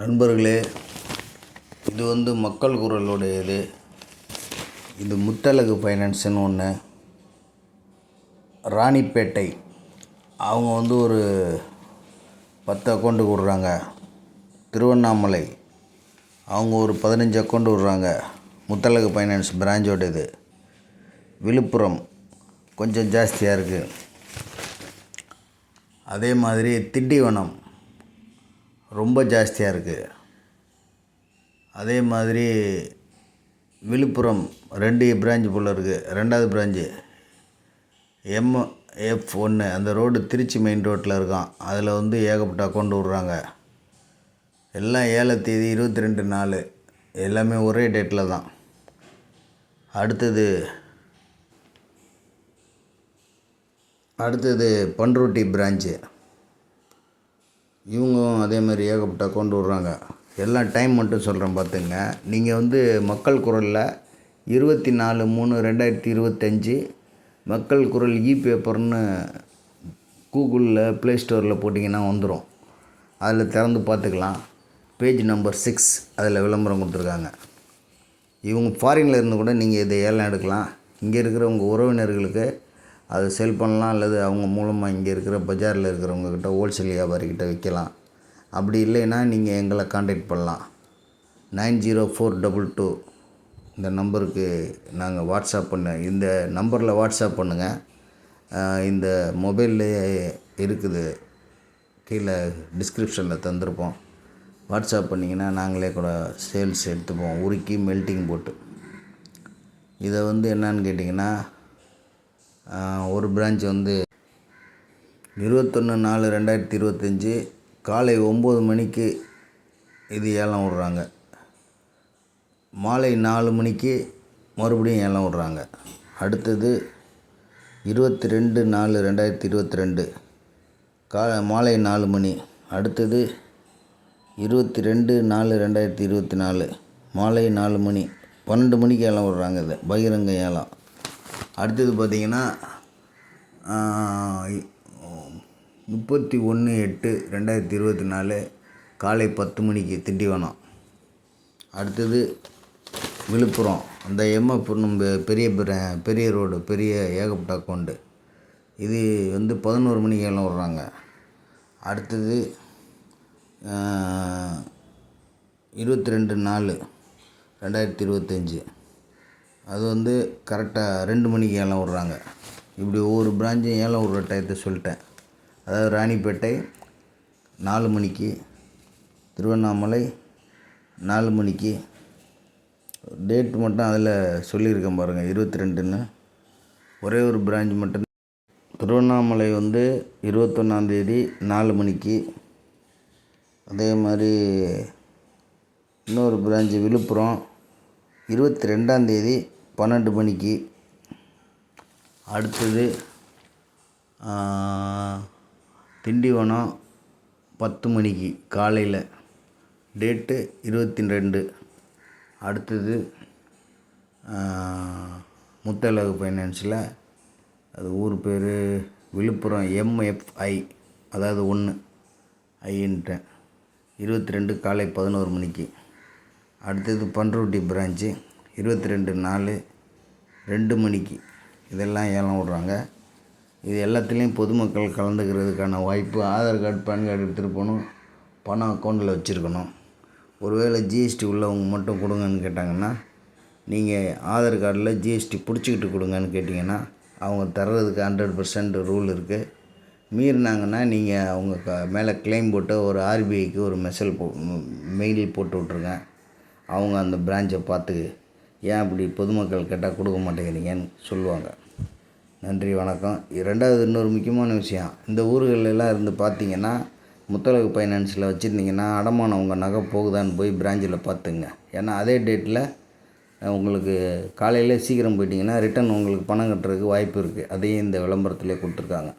நண்பர்களே இது வந்து மக்கள் குரலுடைய இது இது முத்தழகு ஃபைனான்ஸ்னு ஒன்று ராணிப்பேட்டை. அவங்க வந்து ஒரு பத்து அக்கௌண்ட்டு விட்றாங்க திருவண்ணாமலை. அவங்க ஒரு பதினஞ்சு அக்கௌண்ட் விட்றாங்க. முத்தழகு ஃபைனான்ஸ் பிரான்ச்சோட இது. விழுப்புரம். கொஞ்சம் ஜாஸ்தியாக இருக்குது அதே மாதிரி திண்டிவனம். ரொம்ப ஜாஸ்தியாக இருக்குது அதே மாதிரி விழுப்புரம் ரெண்டு பிரான்ச் போல் இருக்குது ரெண்டாவது ப்ராஞ்சு எம் எஃப் ஒன்று அந்த ரோடு திருச்சி மெயின் ரோட்டில் இருக்கான். அதில் வந்து ஏகப்பட்ட அக்கௌண்ட் விட்றாங்க. எல்லாம் ஏழாம் தேதி இருபத்தி ரெண்டு நாலு எல்லாமே ஒரே டேட்டில் தான். அடுத்தது அடுத்தது பண்ருட்டி பிரான்ச்சு இவங்களும் அதே மாதிரி ஏகப்பட்ட கொண்டு விட்றாங்க எல்லாம் டைம் மட்டும் சொல்கிறேன் பார்த்துங்க. நீங்கள் வந்து மக்கள் குரலில் இருபத்தி நாலு மூணு ரெண்டாயிரத்தி இருபத்தஞ்சி மக்கள் குரல் இ பேப்பர்னு கூகுளில் ப்ளே ஸ்டோரில் போட்டிங்கன்னா வந்துடும் அதில் திறந்து பார்த்துக்கலாம். பேஜ் நம்பர் சிக்ஸ் அதில் விளம்பரம் கொடுத்துருக்காங்க. இவங்க ஃபாரினில் இருந்து கூட நீங்கள் இதை ஏலம் எடுக்கலாம். இங்கே இருக்கிற உங்கள் உறவினர்களுக்கு அதை செல் பண்ணலாம் அல்லது அவங்க மூலமாக இங்கே இருக்கிற பஜாரில் இருக்கிறவங்கக்கிட்ட ஹோல்சேல் வியாபாரிக்கிட்ட விற்கலாம் அப்படி இல்லைன்னா நீங்கள் எங்களை காண்டாக்ட் பண்ணலாம். Nine zero four double two இந்த நம்பருக்கு நாங்கள் வாட்ஸ்அப் பண்ண இந்த நம்பரில் வாட்ஸ்அப் பண்ணுங்கள் இந்த மொபைல்லையே இருக்குது. கீழே டிஸ்கிரிப்ஷனில் தந்திருப்போம். வாட்ஸ்அப் பண்ணிங்கன்னா நாங்களே கூட சேல்ஸ் எடுத்துப்போம். உருக்கி மெல்ட்டிங் போட்டு. இதை வந்து என்னன்னு கேட்டிங்கன்னா ஒரு பிரான்ச் வந்து இருபத்தொன்று நாலு ரெண்டாயிரத்தி இருபத்தஞ்சி காலை ஒம்பது மணிக்கு இது ஏலம் விட்றாங்க. மாலை நாலு மணிக்கு மறுபடியும் ஏலம் விட்றாங்க. அடுத்தது இருபத்தி ரெண்டு நாலு ரெண்டாயிரத்தி இருபத்தி ரெண்டு கா மாலை நாலு மணி. அடுத்தது இருபத்தி ரெண்டு நாலு ரெண்டாயிரத்தி இருபத்தி நாலு மாலை நாலு மணி. பன்னெண்டு மணிக்கு ஏலம் விட்றாங்க இது பகிரங்க ஏலம். அடுத்தது பார்த்திங்கன்னா முப்பத்தி ஒன்று எட்டு ரெண்டாயிரத்தி இருபத்தி நாலு காலை பத்து மணிக்கு திண்டிவனம். அடுத்தது விழுப்புரம் அந்த எம்எஃப் பெரிய பெரிய ரோடு பெரிய ஏகப்பட்ட அக்கௌண்ட்டு இது வந்து பதினோரு மணிக்கு எல்லாம் விட்றாங்க. அடுத்தது இருபத்தி ரெண்டு நாலு ரெண்டாயிரத்தி இருபத்தஞ்சி அது வந்து கரெக்டாக ரெண்டு மணிக்கு ஏலம் விட்றாங்க. இப்படி ஒவ்வொரு பிரான்ச்சும் ஏலம் விட்ற டயத்தை சொல்லிட்டேன். அதாவது ராணிப்பேட்டை நாலு மணிக்கு திருவண்ணாமலை நாலு மணிக்கு. டேட் மட்டும் அதில் சொல்லியிருக்கேன் பாருங்கள் இருபத்தி ரெண்டுன்னு ஒரே ஒரு பிரான்ச் மட்டும். திருவண்ணாமலை வந்து இருபத்தொன்னாந்தேதி நாலு மணிக்கு. அதே மாதிரி இன்னொரு பிரான்ச்சு விழுப்புரம் இருபத்தி ரெண்டாந்தேதி பன்னெண்டு மணிக்கு. அடுத்தது திண்டிவனம் பத்து மணிக்கு காலையில். டேட்டு இருபத்தி ரெண்டு அடுத்தது முத்தலகு ஃபைனான்ஸில் அது ஊர் பேர் விழுப்புரம் எம்எஃப்ஐ அதாவது ஒன்று ஐன்ட்டேன். இருபத்தி ரெண்டு காலை பதினோரு மணிக்கு. அடுத்தது பண்ருட்டி பிரான்ச்சு. இருபத்தி ரெண்டு நாலு ரெண்டு மணிக்கு. இதெல்லாம் ஏலம் விட்றாங்க. இது எல்லாத்துலேயும் பொதுமக்கள் கலந்துக்கிறதுக்கான வாய்ப்பு ஆதார் கார்டு பேன் கார்டு எடுத்துகிட்டு போகணும். பணம் அக்கௌண்ட்டில் வச்சுருக்கணும். ஒருவேளை ஜிஎஸ்டி உள்ளவங்க மட்டும் கொடுங்கன்னு கேட்டாங்கன்னா நீங்கள் ஆதார் கார்டில் ஜிஎஸ்டி பிடிச்சிக்கிட்டு கொடுங்கன்னு கேட்டிங்கன்னா அவங்க தர்றதுக்கு ஹண்ட்ரட் பர்சன்ட் ரூல் இருக்குது மீறினாங்கன்னா நீங்கள் அவங்க க மேலே கிளைம் போட்டு ஒரு ஆர்பிஐக்கு ஒரு மெசேஜ் போ மெயில் போட்டு விட்ருங்க அவங்க அந்த பிரான்ச்சை பார்த்து ஏன் அப்படி பொதுமக்கள் கேட்டால் கொடுக்க மாட்டேங்கிறீங்கன்னு சொல்லுவாங்க. நன்றி வணக்கம். ரெண்டாவது இன்னொரு முக்கியமான விஷயம். இந்த ஊர்களெல்லாம் இருந்து பார்த்தீங்கன்னா முத்தலகு ஃபைனான்ஸில் வச்சுருந்தீங்கன்னா அடமானம் உங்கள் நகை போகுதான்னு போய் பிரான்ச்சில் பார்த்துங்க. ஏன்னா அதே டேட்டில் உங்களுக்கு காலையில் சீக்கிரம் போயிட்டிங்கன்னா ரிட்டன் உங்களுக்கு பணம் கட்டுறதுக்கு வாய்ப்பு இருக்குது அதையும் இந்த விளம்பரத்திலே கொடுத்துருக்காங்க.